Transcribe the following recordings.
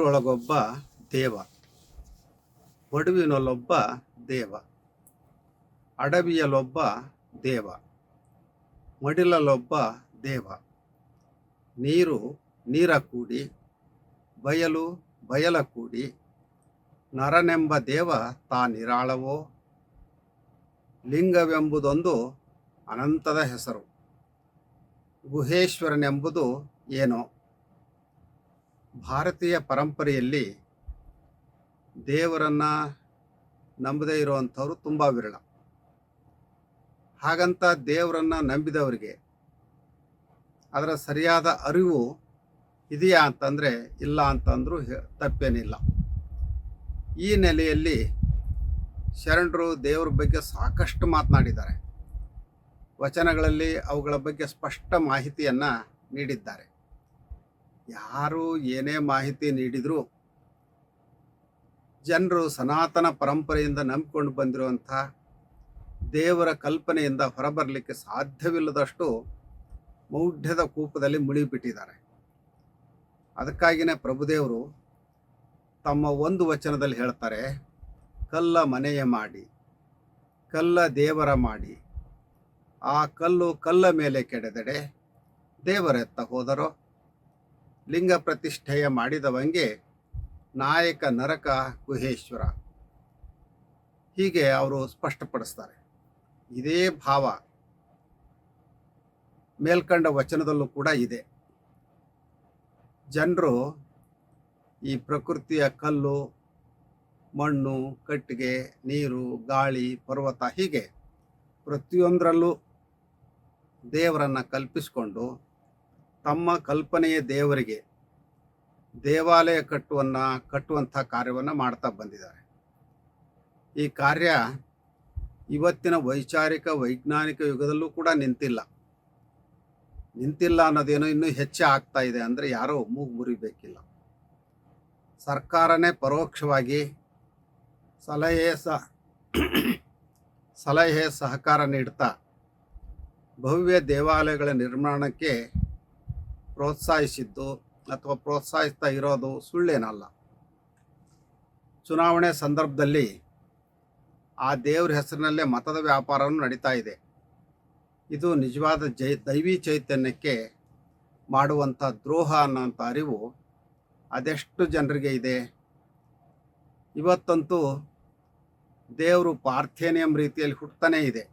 ಊರೊಳಗೊಬ್ಬ ದೇವ, ಒಡುವಿನಲ್ಲೊಬ್ಬ ದೇವ, ಅಡವಿಯಲ್ಲೊಬ್ಬ ದೇವ, ಮಡಿಲಲ್ಲೊಬ್ಬ ದೇವ. ನೀರು ನೀರ ಕೂಡಿ, ಬಯಲು ಬಯಲ ಕೂಡಿ, ನರನೆಂಬ ದೇವ ತಾನಿರಾಳವೋ? ಲಿಂಗವೆಂಬುದೊಂದು ಅನಂತದ ಹೆಸರು. ಗುಹೇಶ್ವರನೆಂಬುದು ಏನೋ? ಭಾರತೀಯ ಪರಂಪರೆಯಲ್ಲಿ ದೇವರನ್ನು ನಂಬದೇ ಇರುವಂಥವ್ರು ತುಂಬ ವಿರಳ. ಹಾಗಂತ ದೇವರನ್ನು ನಂಬಿದವರಿಗೆ ಅದರ ಸರಿಯಾದ ಅರಿವು ಇದೆಯಾ ಅಂತಂದರೆ ಇಲ್ಲ ಅಂತಂದರೂ ತಪ್ಪೇನಿಲ್ಲ. ಈ ನೆಲೆಯಲ್ಲಿ ಶರಣರು ದೇವರ ಬಗ್ಗೆ ಸಾಕಷ್ಟು ಮಾತನಾಡಿದ್ದಾರೆ. ವಚನಗಳಲ್ಲಿ ಅವುಗಳ ಬಗ್ಗೆ ಸ್ಪಷ್ಟ ಮಾಹಿತಿಯನ್ನು ನೀಡಿದ್ದಾರೆ. ಯಾರು ಏನೇ ಮಾಹಿತಿ ನೀಡಿದರೂ ಜನರು ಸನಾತನ ಪರಂಪರೆಯಿಂದ ನಂಬಿಕೊಂಡು ಬಂದಿರುವಂಥ ದೇವರ ಕಲ್ಪನೆಯಿಂದ ಹೊರಬರಲಿಕ್ಕೆ ಸಾಧ್ಯವಿಲ್ಲದಷ್ಟು ಮೌಢ್ಯದ ಕೂಪದಲ್ಲಿ ಮುಳುಗಿಬಿಟ್ಟಿದ್ದಾರೆ. ಅದಕ್ಕಾಗಿಯೇ ಪ್ರಭುದೇವರು ತಮ್ಮ ಒಂದು ವಚನದಲ್ಲಿ ಹೇಳ್ತಾರೆ, ಕಲ್ಲ ಮನೆಯ ಮಾಡಿ, ಕಲ್ಲ ದೇವರ ಮಾಡಿ, ಆ ಕಲ್ಲು ಕಲ್ಲ ಮೇಲೆ ಕೆಡೆದೆಡೆ ದೇವರೆತ್ತ ಹೋದರೋ ಲಿಂಗ ಪ್ರತಿಷ್ಠೆಯ ಮಾಡಿದವಂಗೆ ನಾಯಕ ನರಕ ಗುಹೇಶ್ವರ. ಹೀಗೆ ಅವರು ಸ್ಪಷ್ಟಪಡಿಸ್ತಾರೆ. ಇದೇ ಭಾವ ಮೇಲ್ಕಂಡ ವಚನದಲ್ಲೂ ಕೂಡ ಇದೆ. ಜನರು ಈ ಪ್ರಕೃತಿಯ ಕಲ್ಲು, ಮಣ್ಣು, ಕಟ್ಟಿಗೆ, ನೀರು, ಗಾಳಿ, ಪರ್ವತ ಹೀಗೆ ಪ್ರತಿಯೊಂದರಲ್ಲೂ ದೇವರನ್ನು ಕಲ್ಪಿಸಿಕೊಂಡು ತಮ್ಮ ಕಲ್ಪನೆಯ ದೇವರಿಗೆ ದೇವಾಲಯ ಕಟ್ಟುವನ್ನ, ಕಟ್ಟುವಂಥ ಕಾರ್ಯವನ್ನು ಮಾಡ್ತಾ ಬಂದಿದ್ದಾರೆ. ಈ ಕಾರ್ಯ ಇವತ್ತಿನ ವೈಚಾರಿಕ, ವೈಜ್ಞಾನಿಕ ಯುಗದಲ್ಲೂ ಕೂಡ ನಿಂತಿಲ್ಲ. ನಿಂತಿಲ್ಲ ಅನ್ನೋದೇನೋ ಇನ್ನೂ ಹೆಚ್ಚು ಆಗ್ತಾ ಇದೆ ಅಂದರೆ ಯಾರೋ ಮೂಗು ಮುರಿಬೇಕಿಲ್ಲ. ಸರ್ಕಾರನೇ ಪರೋಕ್ಷವಾಗಿ ಸಲಹೆ ಸಹ ಸಲಹೆ ಸಹಕಾರ ನೀಡ್ತಾ ಭವ್ಯ ದೇವಾಲಯಗಳ ನಿರ್ಮಾಣಕ್ಕೆ ಪ್ರೋತ್ಸಾಹಿಸಿದ್ದು ಅಥವಾ ಪ್ರೋತ್ಸಾಹಿಸ್ತಾ ಇರೋದು ಸುಳ್ಳೇನಲ್ಲ. ಚುನಾವಣೆ ಸಂದರ್ಭದಲ್ಲಿ ಆ ದೇವ್ರ ಹೆಸರಿನಲ್ಲೇ ಮತದ ವ್ಯಾಪಾರವೂ ನಡೀತಾ ಇದೆ. ಇದು ನಿಜವಾದ ಜೈ, ದೈವಿ ಚೈತನ್ಯಕ್ಕೆ ಮಾಡುವಂಥ ದ್ರೋಹ ಅನ್ನೋಂಥ ಅರಿವು ಅದೆಷ್ಟು ಜನರಿಗೆ ಇದೆ? ಇವತ್ತಂತೂ ದೇವರು ಪಾರ್ಥೇನಿಯಂ ರೀತಿಯಲ್ಲಿ ಹುಟ್ಟತಾನೇ ಇದೆ.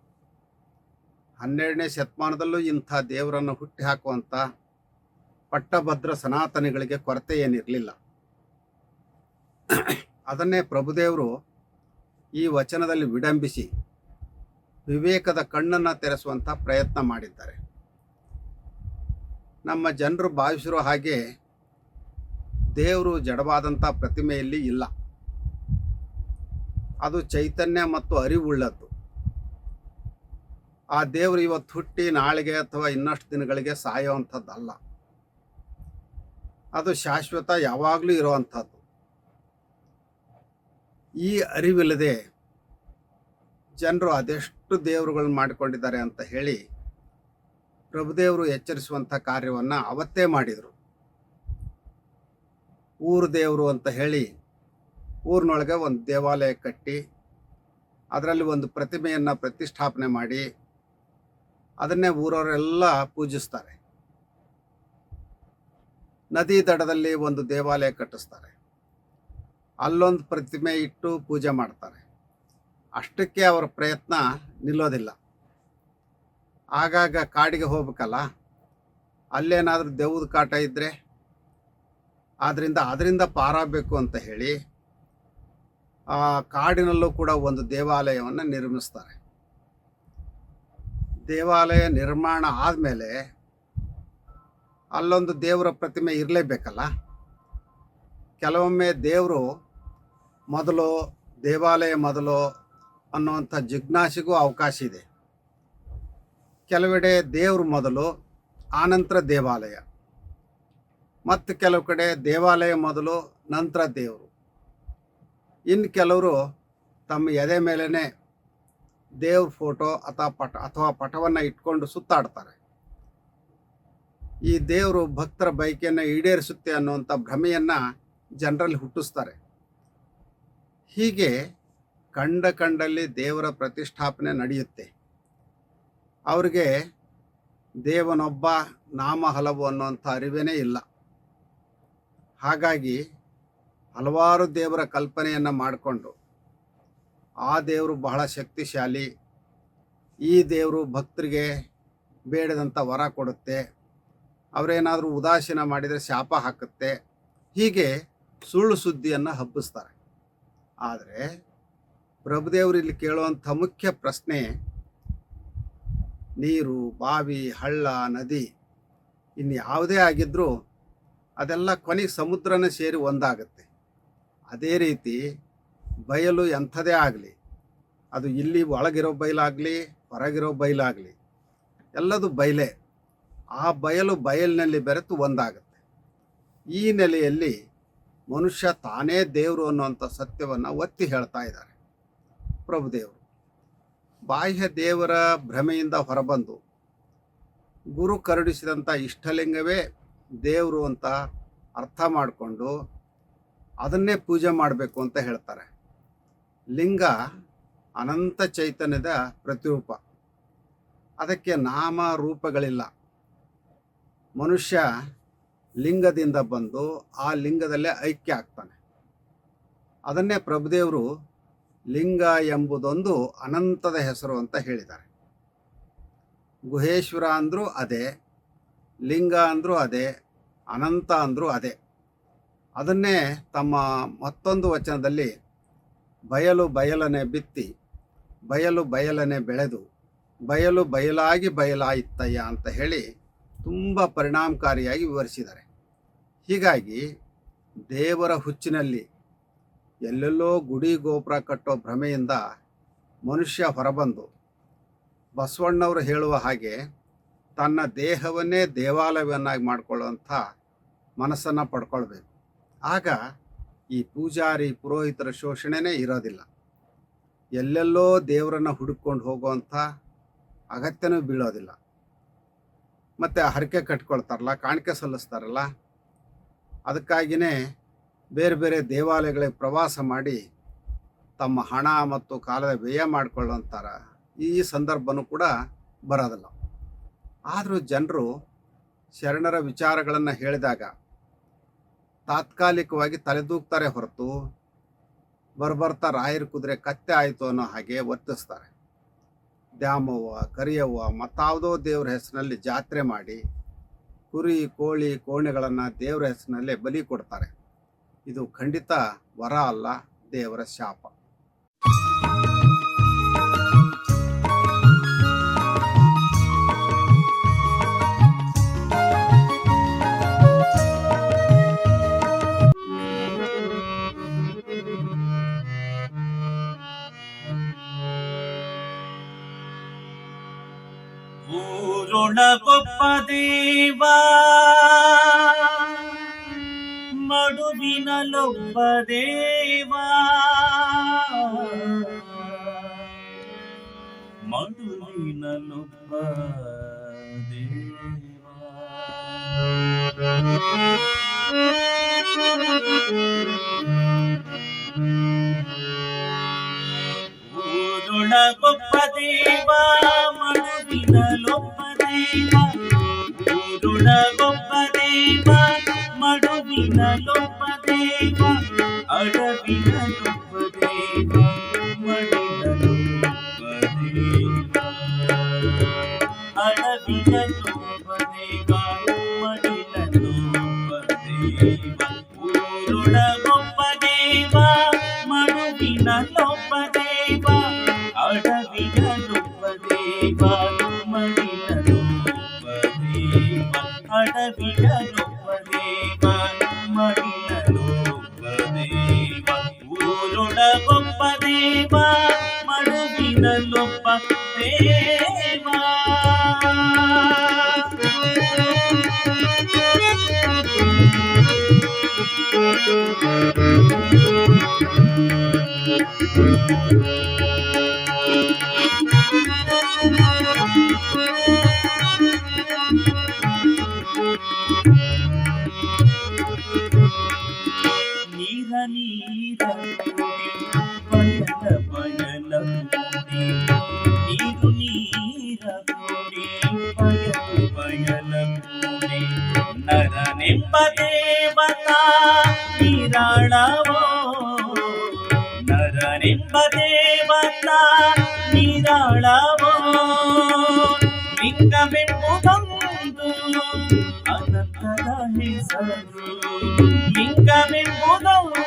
ಹನ್ನೆರಡನೇ ಶತಮಾನದಲ್ಲೂ ಇಂಥ ದೇವರನ್ನು ಹುಟ್ಟಿ ಹಾಕುವಂಥ ಪಟ್ಟಭದ್ರ ಸನಾತನಿಗಳಿಗೆ ಕೊರತೆ ಏನಿರಲಿಲ್ಲ. ಅದನ್ನೇ ಪ್ರಭುದೇವರು ಈ ವಚನದಲ್ಲಿ ವಿಡಂಬಿಸಿ ವಿವೇಕದ ಕಣ್ಣನ್ನು ತೆರೆಸುವಂಥ ಪ್ರಯತ್ನ ಮಾಡಿದ್ದಾರೆ. ನಮ್ಮ ಜನರು ಭಾವಿಸಿರೋ ಹಾಗೆ ದೇವರು ಜಡವಾದಂಥ ಪ್ರತಿಮೆಯಲ್ಲಿ ಇಲ್ಲ. ಅದು ಚೈತನ್ಯ ಮತ್ತು ಅರಿವುಳ್ಳದ್ದು. ಆ ದೇವರು ಇವತ್ತು ಹುಟ್ಟಿ ನಾಳೆಗೆ ಅಥವಾ ಇನ್ನಷ್ಟು ದಿನಗಳಿಗೆ ಸಾಯುವಂಥದ್ದಲ್ಲ. ಅದು ಶಾಶ್ವತ ಯಾವಾಗಲೂ ಇರುವಂಥದ್ದು. ಈ ಅರಿವಿಲ್ಲದೆ ಜನರು ಅದೆಷ್ಟು ದೇವರುಗಳನ್ನ ಮಾಡಿಕೊಂಡಿದ್ದಾರೆ ಅಂತ ಹೇಳಿ ಪ್ರಭುದೇವರು ಎಚ್ಚರಿಸುವಂಥ ಕಾರ್ಯವನ್ನು ಅವತ್ತೇ ಮಾಡಿದರು. ಊರು ದೇವರು ಅಂತ ಹೇಳಿ ಊರಿನೊಳಗೆ ಒಂದು ದೇವಾಲಯ ಕಟ್ಟಿ, ಅದರಲ್ಲಿ ಒಂದು ಪ್ರತಿಮೆಯನ್ನು ಪ್ರತಿಷ್ಠಾಪನೆ ಮಾಡಿ, ಅದನ್ನೇ ಊರವರೆಲ್ಲ ಪೂಜಿಸ್ತಾರೆ. ನದಿ ದಡದಲ್ಲಿ ಒಂದು ದೇವಾಲಯ ಕಟ್ಟಿಸ್ತಾರೆ. ಅಲ್ಲೊಂದು ಪ್ರತಿಮೆ ಇಟ್ಟು ಪೂಜೆ ಮಾಡ್ತಾರೆ. ಅಷ್ಟಕ್ಕೆ ಅವರ ಪ್ರಯತ್ನ ನಿಲ್ಲೋದಿಲ್ಲ. ಆಗಾಗ ಕಾಡಿಗೆ ಹೋಗ್ಬೇಕಲ್ಲ? ಅಲ್ಲೇನಾದರೂ ದೆವ್ವದ ಕಾಟ ಇದ್ದರೆ ಆದ್ದರಿಂದ ಅದರಿಂದ ಪಾರಾಗಬೇಕು ಅಂತ ಹೇಳಿ, ಆ ಕಾಡಿನಲ್ಲೂ ಕೂಡ ಒಂದು ದೇವಾಲಯವನ್ನು ನಿರ್ಮಿಸ್ತಾರೆ. ದೇವಾಲಯ ನಿರ್ಮಾಣ ಆದಮೇಲೆ ಅಲ್ಲೊಂದು ದೇವರ ಪ್ರತಿಮೆ ಇರಲೇಬೇಕಲ್ಲ? ಕೆಲವೊಮ್ಮೆ ದೇವರು ಮೊದಲು ದೇವಾಲಯ ಮೊದಲು ಅನ್ನುವಂಥ ಜಿಜ್ಞಾಸೆಗೂ ಅವಕಾಶ ಇದೆ. ಕೆಲವೆಡೆ ದೇವರು ಮೊದಲು, ಆನಂತರ ದೇವಾಲಯ. ಮತ್ತು ಕೆಲವು ಕಡೆ ದೇವಾಲಯ ಮೊದಲು, ನಂತರ ದೇವರು. ಇನ್ನು ಕೆಲವರು ತಮ್ಮ ಎದೆ ಮೇಲೇ ದೇವ್ರ ಫೋಟೋ ಅಥವಾ ಪಟ, ಅಥವಾ ಪಟವನ್ನು ಇಟ್ಕೊಂಡು ಸುತ್ತಾಡ್ತಾರೆ. ಈ ದೇವರು ಭಕ್ತರ ಬೈಕೆಯನ್ನು ಈಡೇರಿಸುತ್ತೆ ಅನ್ನುವಂಥ ಭ್ರಮೆಯನ್ನು ಜನರಲ್ಲಿ ಹುಟ್ಟಿಸ್ತಾರೆ. ಹೀಗೆ ಕಂಡ ಕಂಡಲ್ಲಿ ದೇವರ ಪ್ರತಿಷ್ಠಾಪನೆ ನಡೆಯುತ್ತೆ. ಅವ್ರಿಗೆ ದೇವನೊಬ್ಬ ನಾಮ ಹಲವು ಅನ್ನುವಂಥ ಅರಿವೇನೇ ಇಲ್ಲ. ಹಾಗಾಗಿ ಹಲವಾರು ದೇವರ ಕಲ್ಪನೆಯನ್ನು ಮಾಡಿಕೊಂಡು ಆ ದೇವರು ಬಹಳ ಶಕ್ತಿಶಾಲಿ, ಈ ದೇವರು ಭಕ್ತರಿಗೆ ಬೇಡದಂಥ ವರ ಕೊಡುತ್ತೆ. ಅವರೇನಾದರೂ ಉದಾಸೀನ ಮಾಡಿದರೆ ಶಾಪ ಹಾಕುತ್ತೆ. ಹೀಗೆ ಸುಳ್ಳು ಸುದ್ದಿಯನ್ನು ಹಬ್ಬಿಸ್ತಾರೆ. ಆದರೆ ಪ್ರಭುದೇವರು ಇಲ್ಲಿ ಕೇಳುವಂಥ ಮುಖ್ಯ ಪ್ರಶ್ನೆ, ನೀರು, ಬಾವಿ, ಹಳ್ಳ, ನದಿ ಇನ್ನು ಯಾವುದೇ ಆಗಿದ್ರೂ ಅದೆಲ್ಲ ಕೊನೆಗೆ ಸಮುದ್ರನ ಸೇರಿ ಒಂದಾಗುತ್ತೆ. ಅದೇ ರೀತಿ ಬಯಲು ಎಂಥದೇ ಆಗಲಿ, ಅದು ಇಲ್ಲಿ ಒಳಗಿರೋ ಬಯಲಾಗಲಿ, ಹೊರಗಿರೋ ಬಯಲಾಗಲಿ, ಎಲ್ಲದು ಬಯಲೇ. ಆ ಬಯಲು ಬಯಲಿನಲ್ಲಿ ಬೆರೆತು ಒಂದಾಗುತ್ತೆ. ಈ ನೆಲೆಯಲ್ಲಿ ಮನುಷ್ಯ ತಾನೇ ದೇವರು ಅನ್ನುವಂಥ ಸತ್ಯವನ್ನು ಒತ್ತಿ ಹೇಳ್ತಾ ಇದ್ದಾರೆ. ಪ್ರಭುದೇವರು ಬಾಹ್ಯ ದೇವರ ಭ್ರಮೆಯಿಂದ ಹೊರಬಂದು ಗುರು ಕರುಡಿಸಿದಂಥ ಇಷ್ಟಲಿಂಗವೇ ದೇವರು ಅಂತ ಅರ್ಥ ಮಾಡಿಕೊಂಡು ಅದನ್ನೇ ಪೂಜೆ ಮಾಡಬೇಕು ಅಂತ ಹೇಳ್ತಾರೆ. ಲಿಂಗ ಅನಂತ ಚೈತನ್ಯದ ಪ್ರತಿರೂಪ. ಅದಕ್ಕೆ ನಾಮ ರೂಪಗಳಿಲ್ಲ. ಮನುಷ್ಯ ಲಿಂಗದಿಂದ ಬಂದು ಆ ಲಿಂಗದಲ್ಲೇ ಐಕ್ಯ ಆಗ್ತಾನೆ. ಅದನ್ನೇ ಪ್ರಭುದೇವರು ಲಿಂಗ ಎಂಬುದೊಂದು ಅನಂತದ ಹೆಸರು ಅಂತ ಹೇಳಿದ್ದಾರೆ. ಗುಹೇಶ್ವರ ಅಂದರೂ ಅದೇ, ಲಿಂಗ ಅಂದರೂ ಅದೇ, ಅನಂತ ಅಂದರೂ ಅದೇ. ಅದನ್ನೇ ತಮ್ಮ ಮತ್ತೊಂದು ವಚನದಲ್ಲಿ ಬಯಲು ಬಯಲನೆ ಬಿತ್ತಿ, ಬಯಲು ಬಯಲನೆ ಬೆಳೆದು, ಬಯಲು ಬಯಲಾಗಿ ಬಯಲಾಯಿತಯ್ಯ ಅಂತ ಹೇಳಿ ತುಂಬ ಪರಿಣಾಮಕಾರಿಯಾಗಿ ವಿವರಿಸಿದ್ದಾರೆ. ಹೀಗಾಗಿ ದೇವರ ಹುಚ್ಚಿನಲ್ಲಿ ಎಲ್ಲೆಲ್ಲೋ ಗುಡಿ ಗೋಪುರ ಕಟ್ಟೋ ಭ್ರಮೆಯಿಂದ ಮನುಷ್ಯ ಹೊರಬಂದು ಬಸವಣ್ಣವರು ಹೇಳುವ ಹಾಗೆ ತನ್ನ ದೇಹವನ್ನೇ ದೇವಾಲಯವನ್ನಾಗಿ ಮಾಡಿಕೊಳ್ಳುವಂಥ ಮನಸ್ಸನ್ನು ಪಡ್ಕೊಳ್ಬೇಕು. ಆಗ ಈ ಪೂಜಾರಿ ಪುರೋಹಿತರ ಶೋಷಣೆನೇ ಇರೋದಿಲ್ಲ. ಎಲ್ಲೆಲ್ಲೋ ದೇವರನ್ನು ಹುಡುಕೊಂಡು ಹೋಗುವಂಥ ಅಗತ್ಯನೂ ಬೀಳೋದಿಲ್ಲ. ಮತ್ತು ಹರಕೆ ಕಟ್ಕೊಳ್ತಾರಲ್ಲ, ಕಾಣಿಕೆ ಸಲ್ಲಿಸ್ತಾರಲ್ಲ ಅದಕ್ಕಾಗಿಯೇ ಬೇರೆ ಬೇರೆ ದೇವಾಲಯಗಳಿಗೆ ಪ್ರವಾಸ ಮಾಡಿ ತಮ್ಮ ಹಣ ಮತ್ತು ಕಾಲದ ವ್ಯಯ ಮಾಡಿಕೊಳ್ಳುವಂತಾರೆ ಈ ಸಂದರ್ಭನೂ ಕೂಡ ಬರೋದಿಲ್ಲ. ಆದರೂ ಜನರು ಶರಣರ ವಿಚಾರಗಳನ್ನು ಹೇಳಿದಾಗ ತಾತ್ಕಾಲಿಕವಾಗಿ ತಲೆದೂಗ್ತಾರೆ ಹೊರತು ಬರ್ಬರ್ತಾ ರಾಯರ ಕುದುರೆ ಕತ್ತೆ ಆಯಿತು ಅನ್ನೋ ಹಾಗೆ ವರ್ತಿಸ್ತಾರೆ. ದ್ಯಾಮವ್ವ, ಕರಿಯವ್ವ ಮತ್ತಾವುದೋ ದೇವ್ರ ಹೆಸರಿನಲ್ಲಿ ಜಾತ್ರೆ ಮಾಡಿ ಕುರಿ, ಕೋಳಿ, ಕೋಣೆಗಳನ್ನು ದೇವರ ಹೆಸರಿನಲ್ಲೇ ಬಲಿ ಕೊಡ್ತಾರೆ. ಇದು ಖಂಡಿತ ವರ ಅಲ್ಲ, ದೇವರ ಶಾಪ. ದೇವ. ಮಡುವಿನಲೊಬ್ಬ ದೇವ. Thank you. ಬಯಲು ಬಯಲ ಕೂಡಿ ನರನೆಂಬ ದೇವತಾ ನೀರಾಳವೋ ನರನೆಂಬ ದೇವತಾ ನೀರಾಳವೋ ಲಿಂಗವೆಂಬುದೊಂದು ಅನಂತದ ಹೆಸರು ಲಿಂಗವೆಂಬುದೊಂದು